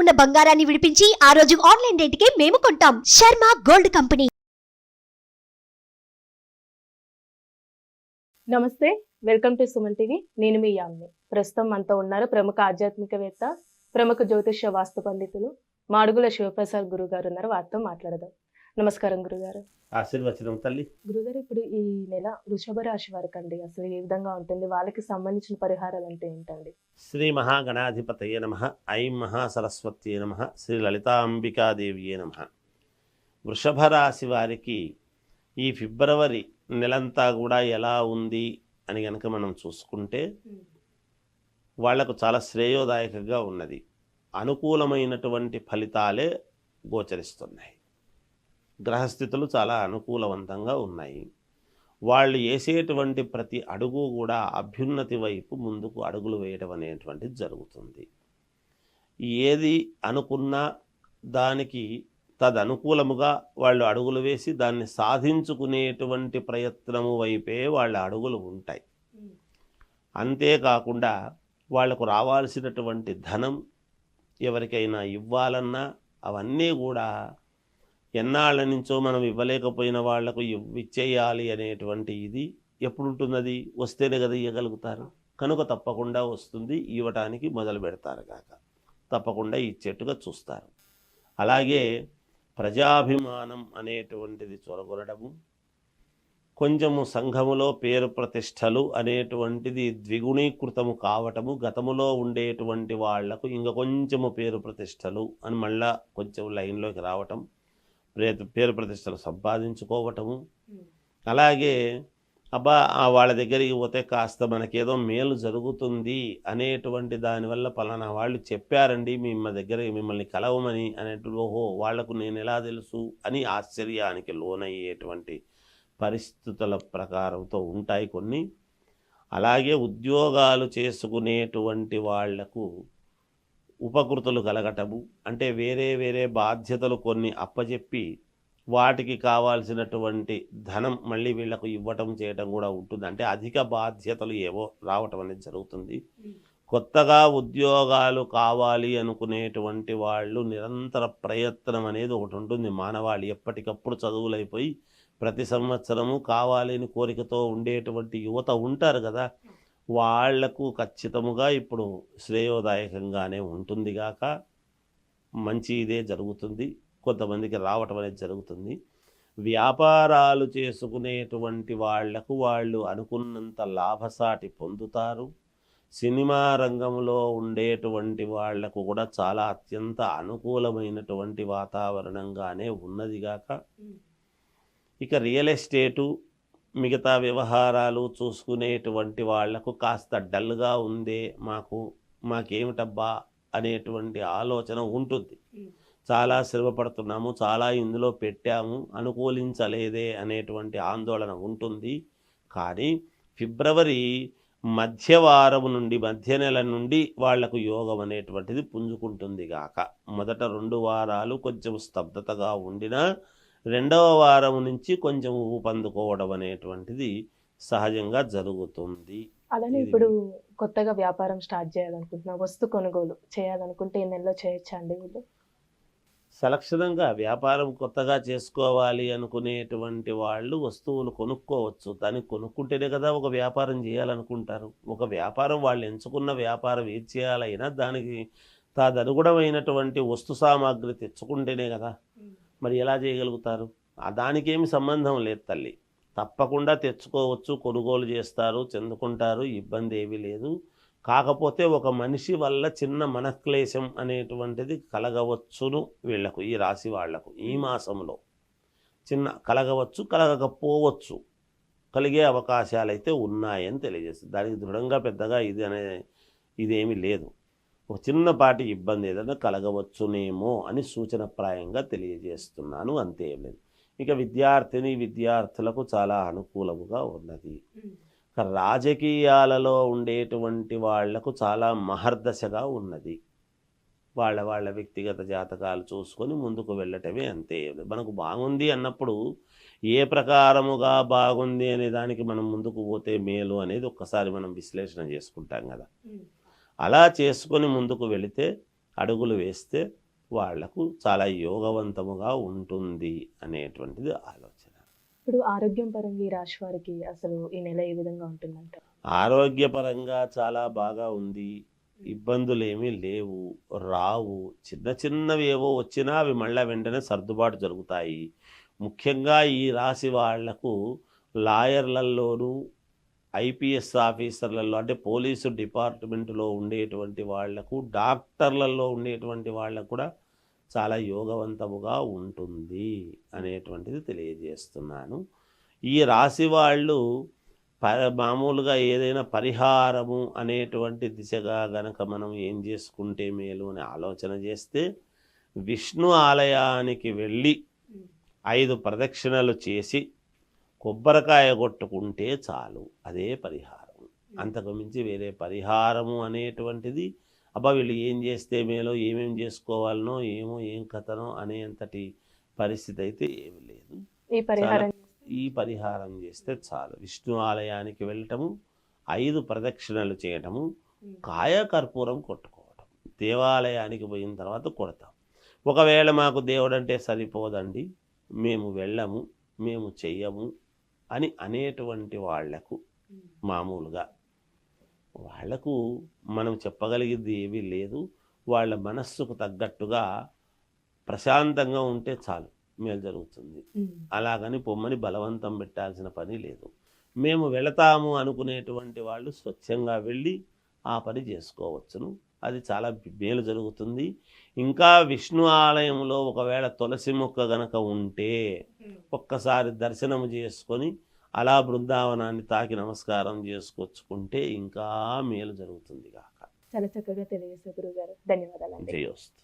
ఉన్న బంగారాన్ని విడిపించి ఆ రోజు ఆన్లైన్ రేటుకే మేము కొంటాం. Sharma gold company. నమస్తే వెల్కమ్ టు సుమన్ టీవీ. నేను మీ యామ్ని. ప్రస్తుతం మనతో ఉన్నారు ప్రముఖ ఆధ్యాత్మికవేత్త ప్రముఖ జ్యోతిష్య వాస్తు పండితులు మాడుగుల శివప్రసాద్ గురువు గారు ఉన్నారు. వారితో మాట్లాడదాం. నమస్కారం గురుగారు. ఆశీర్వచనం తల్లి. గురుగారు ఇప్పుడు ఈ నెల వృషభ రాశి వారికి అండి అసలు ఏ విధంగా ఉంటుంది? వాళ్ళకి సంబంధించిన పరిహారాలు అంటే ఏంటండి? శ్రీ మహాగణాధిపతయే నమ. ఐం మహాసరస్వత్యే నమ. శ్రీ లలితాంబికాదేవియే నమ. వృషభ రాశి వారికి ఈ ఫిబ్రవరి నెలంతా కూడా ఎలా ఉంది అని గనక మనం చూసుకుంటే వాళ్ళకు చాలా శ్రేయోదాయకంగా ఉన్నది. అనుకూలమైనటువంటి ఫలితాలే గోచరిస్తున్నాయి. గ్రహస్థితులు చాలా అనుకూలవంతంగా ఉన్నాయి. వాళ్ళు వేసేటువంటి ప్రతి అడుగు కూడా అభ్యున్నతి వైపు ముందుకు అడుగులు వేయడం అనేటువంటిది జరుగుతుంది. ఏది అనుకున్నా దానికి తదనుకూలముగా వాళ్ళు అడుగులు వేసి దాన్ని సాధించుకునేటువంటి ప్రయత్నము వైపే వాళ్ళ అడుగులు ఉంటాయి. అంతేకాకుండా వాళ్ళకు రావాల్సినటువంటి ధనం ఎవరికైనా ఇవ్వాలన్నా అవన్నీ కూడా ఎన్నాళ్ళ నుంచో మనం ఇవ్వలేకపోయిన వాళ్ళకు ఇచ్చేయాలి అనేటువంటి ఇది ఎప్పుడు ఉంటున్నది వస్తేనే కదా ఇవ్వగలుగుతారు కనుక తప్పకుండా వస్తుంది ఇవ్వటానికి మొదలు పెడతారు కాక తప్పకుండా ఇచ్చేట్టుగా చూస్తారు. అలాగే ప్రజాభిమానం అనేటువంటిది చొరగొనడము కొంచెము సంఘములో పేరు ప్రతిష్టలు అనేటువంటిది ద్విగుణీకృతము కావటము గతములో ఉండేటువంటి వాళ్ళకు ఇంకా కొంచెము పేరు ప్రతిష్టలు అని మళ్ళా కొంచెం లైన్లోకి రావటం ప్రే- పేరు ప్రతిష్టలు సంపాదించుకోవటము. అలాగే అబ్బా ఆ వాళ్ళ దగ్గరికి పోతే కాస్త మనకేదో మేలు జరుగుతుంది అనేటువంటి దానివల్ల పలానా వాళ్ళు చెప్పారండి మిమ్మ దగ్గర మిమ్మల్ని కలవమని అనేటువంటి ఓహో వాళ్ళకు నేను ఎలా తెలుసు అని ఆశ్చర్యానికి లోనయ్యేటువంటి పరిస్థితుల ప్రకారంతో ఉంటాయి కొన్ని. అలాగే ఉద్యోగాలు చేసుకునేటువంటి వాళ్ళకు ఉపకృతులు కలగటము అంటే వేరే వేరే బాధ్యతలు కొన్ని అప్పచెప్పి వాటికి కావాల్సినటువంటి ధనం మళ్ళీ వీళ్ళకు ఇవ్వటం చేయటం కూడా ఉంటుంది. అంటే అధిక బాధ్యతలు ఏవో రావటం అనేది జరుగుతుంది. కొత్తగా ఉద్యోగాలు కావాలి అనుకునేటువంటి వాళ్ళు నిరంతర ప్రయత్నం అనేది ఒకటి ఉంటుంది. మానవాళి ఎప్పటికప్పుడు చదువులైపోయి ప్రతి సంవత్సరము కావాలని కోరికతో ఉండేటువంటి యువత ఉంటారు కదా. వాళ్ళకు ఖచ్చితముగా ఇప్పుడు శ్రేయోదాయకంగానే ఉంటుంది గాక మంచి ఇదే జరుగుతుంది. కొంతమందికి రావటం అనేది జరుగుతుంది. వ్యాపారాలు చేసుకునేటువంటి వాళ్ళకు వాళ్ళు అనుకున్నంత లాభసాటి పొందుతారు. సినిమా రంగంలో ఉండేటువంటి వాళ్ళకు కూడా చాలా అత్యంత అనుకూలమైనటువంటి వాతావరణంగానే ఉన్నదిగాక ఇక రియల్ ఎస్టేటు మిగతా వ్యవహారాలు చూసుకునేటువంటి వాళ్ళకు కాస్త డల్గా ఉందే మాకు మాకేమిటబ్బా అనేటువంటి ఆలోచన ఉంటుంది. చాలా శ్రమ పడుతున్నాము చాలా ఇందులో పెట్టాము అనుకూలించలేదే అనేటువంటి ఆందోళన ఉంటుంది. కానీ ఫిబ్రవరి మధ్యవారం నుండి మధ్య నెల నుండి వాళ్ళకు యోగం అనేటువంటిది పుంజుకుంటుంది గాక. మొదట రెండు వారాలు కొంచెం స్తబ్దతగా ఉండినా రెండవ వారం నుంచి కొంచెం ఊపందుకోవడం అనేటువంటిది సహజంగా జరుగుతుంది. అలానే ఇప్పుడు కొత్తగా వ్యాపారం స్టార్ట్ చేయాలనుకుంటున్నా. వస్తు కొనుగోలు చేయాలనుకుంటే ఈ నెలలో చేయొచ్చా అండి వీళ్ళు? సలక్షణంగా వ్యాపారం కొత్తగా చేసుకోవాలి అనుకునేటువంటి వాళ్ళు వస్తువులు కొనుక్కోవచ్చు. దాన్ని కొనుక్కుంటేనే కదా ఒక వ్యాపారం చేయాలనుకుంటారు. ఒక వ్యాపారం వాళ్ళు ఎంచుకున్న వ్యాపారం ఏది చేయాలైనా దానికి తదనుగుణమైనటువంటి వస్తు సామాగ్రి తెచ్చుకుంటేనే కదా మరి ఎలా చేయగలుగుతారు? దానికేమి సంబంధం లేదు తల్లి. తప్పకుండా తెచ్చుకోవచ్చు కొనుగోలు చేస్తారు చెందుకుంటారు ఇబ్బంది ఏమీ లేదు. కాకపోతే ఒక మనిషి వల్ల చిన్న మనక్లేశం అనేటువంటిది కలగవచ్చును వీళ్ళకు ఈ రాశి వాళ్ళకు. ఈ మాసంలో చిన్న కలగవచ్చు కలగకపోవచ్చు. కలిగే అవకాశాలు అయితే ఉన్నాయని తెలియజేస్తుంది. దానికి దృఢంగా పెద్దగా ఇది అనే ఇదేమీ లేదు. ఒక చిన్నపాటి ఇబ్బంది ఏదైనా కలగవచ్చునేమో అని సూచనప్రాయంగా తెలియజేస్తున్నాను. అంతే లేదు. ఇక విద్యార్థిని విద్యార్థులకు చాలా అనుకూలముగా ఉన్నది. ఇక రాజకీయాలలో ఉండేటువంటి వాళ్ళకు చాలా మహర్దశగా ఉన్నది. వాళ్ళ వాళ్ళ వ్యక్తిగత జాతకాలు చూసుకొని ముందుకు వెళ్ళటమే అంతే. మనకు బాగుంది అన్నప్పుడు ఏ ప్రకారముగా బాగుంది అనే దానికి మనం ముందుకు పోతే మేలు అనేది ఒక్కసారి మనం విశ్లేషణ చేసుకుంటాం కదా. అలా చేసుకొని ముందుకు వెళితే అడుగులు వేస్తే వాళ్ళకు చాలా యోగవంతముగా ఉంటుంది అనేటువంటిది ఆలోచన. ఇప్పుడు ఆరోగ్యం పరంగా ఈ రాశి వారికి అసలు ఈ నెల ఏ విధంగా ఉంటుందంట ఆరోగ్యపరంగా చాలా బాగా ఉంది. ఇబ్బందులు ఏమీ లేవు. రావు. చిన్న చిన్నవి ఏవో వచ్చినా అవి మళ్ళీ వెంటనే సర్దుబాటు జరుగుతాయి. ముఖ్యంగా ఈ రాశి వాళ్ళకు లాయర్లలోనూ ఐపీఎస్ ఆఫీసర్లలో అంటే పోలీసు డిపార్ట్మెంట్లో ఉండేటువంటి వాళ్ళకు డాక్టర్లలో ఉండేటువంటి వాళ్ళకు కూడా చాలా యోగవంతముగా ఉంటుంది అనేటువంటిది తెలియజేస్తున్నాను. ఈ రాశి వాళ్ళు ప మామూలుగా ఏదైనా పరిహారము అనేటువంటి దిశగా గనక మనం ఏం చేసుకుంటే మేలు అని ఆలోచన చేస్తే విష్ణు ఆలయానికి వెళ్ళి ఐదు ప్రదక్షిణలు చేసి కొబ్బరికాయ కొట్టుకుంటే చాలు. అదే పరిహారం. అంతకు మించి వేరే పరిహారము అనేటువంటిది అబ్బా వీళ్ళు ఏం చేస్తే మేలో ఏమేం చేసుకోవాలనో ఏమో ఏం కథనో అనేంతటి పరిస్థితి అయితే ఏమి లేదు. ఈ పరిహారం ఈ పరిహారం చేస్తే చాలు. విష్ణు ఆలయానికి వెళ్ళటము ఐదు ప్రదక్షిణలు చేయటము కాయ కర్పూరం కొట్టుకోవటం. దేవాలయానికి పోయిన తర్వాత కొడతాం. ఒకవేళ మాకు దేవుడు అంటే సరిపోదండి. మేము వెళ్ళము మేము చెయ్యము అని అనేటువంటి వాళ్ళకు మామూలుగా. వాళ్ళకు మనం చెప్పగలిగింది ఏమీ లేదు. వాళ్ళ మనస్సుకు తగ్గట్టుగా ప్రశాంతంగా ఉంటే చాలు మేలు జరుగుతుంది. అలాగని పొమ్మని బలవంతం పెట్టాల్సిన పని లేదు. మేము వెళతాము అనుకునేటువంటి వాళ్ళు స్వచ్ఛంగా వెళ్ళి ఆ పని చేసుకోవచ్చును. అది చాలా మేలు జరుగుతుంది. ఇంకా విష్ణు ఆలయంలో ఒకవేళ తులసి మొక్క గనక ఉంటే ఒక్కసారి దర్శనం చేసుకొని అలా బృందావనాన్ని తాకి నమస్కారం చేసుకొచ్చుకుంటే ఇంకా మేలు జరుగుతుంది కాక చాలా చక్కగా తెలియజేశారు గురుగారు. ధన్యవాదాలండి. జయోస్తు.